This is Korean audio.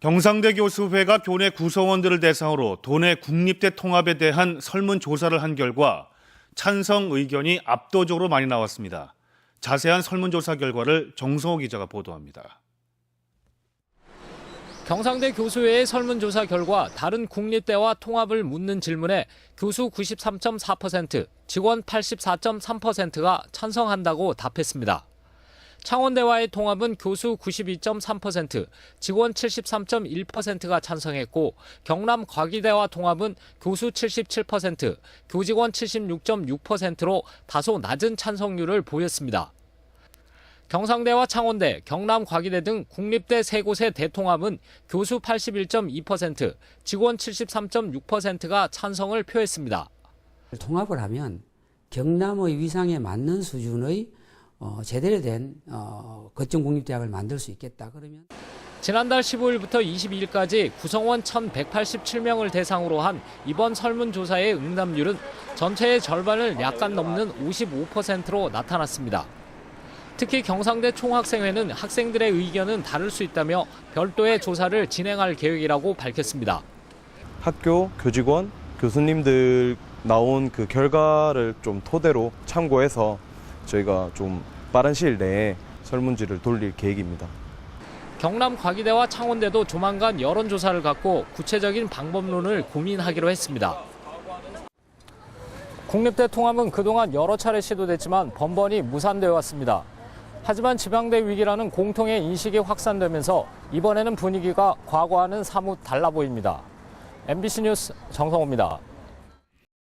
경상대 교수회가 교내 구성원들을 대상으로 도내 국립대 통합에 대한 설문조사를 한 결과 찬성 의견이 압도적으로 많이 나왔습니다. 자세한 설문조사 결과를 정성호 기자가 보도합니다. 경상대 교수회의 설문조사 결과 다른 국립대와 통합을 묻는 질문에 교수 93.4%, 직원 84.3%가 찬성한다고 답했습니다. 창원대와의 통합은 교수 92.3%, 직원 73.1%가 찬성했고 경남 과기대와 통합은 교수 77%, 교직원 76.6%로 다소 낮은 찬성률을 보였습니다. 경상대와 창원대, 경남과기대 등 국립대 세 곳의 대통합은 교수 81.2%, 직원 73.6%가 찬성을 표했습니다. 통합을 하면 경남의 위상에 맞는 수준의 어, 제대로 된 어, 거점 국립대학을 만들 수 있겠다. 그러면 지난달 15일부터 22일까지 구성원 1,187명을 대상으로 한 이번 설문조사의 응답률은 전체의 절반을 약간 넘는 55%로 나타났습니다. 특히 경상대 총학생회는 학생들의 의견은 다를 수 있다며 별도의 조사를 진행할 계획이라고 밝혔습니다. 학교 교직원 교수님들 나온 그 결과를 좀 토대로 참고해서 저희가 좀 빠른 시일 내에 설문지를 돌릴 계획입니다. 경남 과기대와 창원대도 조만간 여론조사를 갖고 구체적인 방법론을 고민하기로 했습니다. 국립대 통합은 그동안 여러 차례 시도됐지만 번번이 무산되어 왔습니다. 하지만 지방대 위기라는 공통의 인식이 확산되면서 이번에는 분위기가 과거와는 사뭇 달라 보입니다. MBC 뉴스 정성호입니다.